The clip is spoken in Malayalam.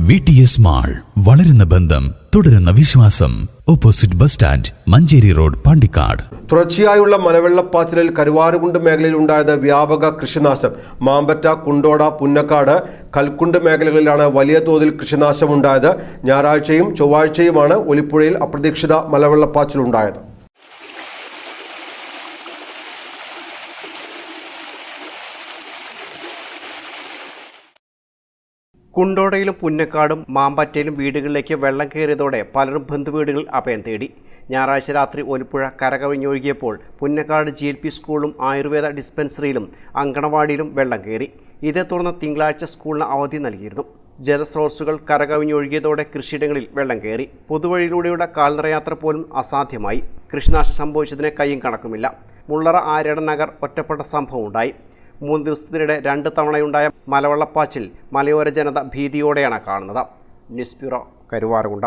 വി ടി എസ് മാൾ വളരുന്ന ബന്ധം തുടരുന്ന വിശ്വാസം. Opposite bus stand Manjeri road Pandikkad. തുടർച്ചയായുള്ള മലവെള്ളപ്പാച്ചിലിൽ കരുവാരുകുണ്ട് മേഖലയിൽ ഉണ്ടായത് വ്യാപക കൃഷിനാശം. മാമ്പറ്റ കുണ്ടോട പുന്നക്കാട് കൽക്കുണ്ട് മേഖലകളിലാണ് വലിയ തോതിൽ കൃഷിനാശമുണ്ടായത്. ഞായറാഴ്ചയും ചൊവ്വാഴ്ചയുമാണ് ഒലിപ്പുഴയിൽ അപ്രതീക്ഷിത മലവെള്ളപ്പാച്ചിലുണ്ടായത്. കുണ്ടോടയിലും പുന്നക്കാടും മാമ്പറ്റയിലും വീടുകളിലേക്ക് വെള്ളം കയറിയതോടെ പലരും ബന്ധുവീടുകളിൽ അഭയം തേടി. ഞായറാഴ്ച രാത്രി Olippuzha കരകവിഞ്ഞൊഴുകിയപ്പോൾ Punnakkad G L P Ayurveda ഡിസ്പെൻസറിയിലും അങ്കണവാടിയിലും വെള്ളം കയറി. ഇതേ തുടർന്ന് തിങ്കളാഴ്ച സ്കൂളിന് അവധി നൽകിയിരുന്നു. ജലസ്രോതസ്സുകൾ കരകവിഞ്ഞൊഴുകിയതോടെ കൃഷിയിടങ്ങളിൽ വെള്ളം കയറി. പൊതുവഴിയിലൂടെയുള്ള കാൽനടയാത്ര പോലും അസാധ്യമായി. കൃഷിനാശം സംഭവിച്ചതിന് കയ്യും കണക്കുമില്ല. മുള്ളറ ആര്യടൻ നഗർ ഒറ്റപ്പെട്ട സംഭവം ഉണ്ടായി മൂന്ന് ദിവസത്തിനിടെ രണ്ട് തവണയുണ്ടായ മലവെള്ളപ്പാച്ചിൽ മലയോര ജനത ഭീതിയോടെയാണ് കാണുന്നത്. News bureau കരുവാറുകുണ്ട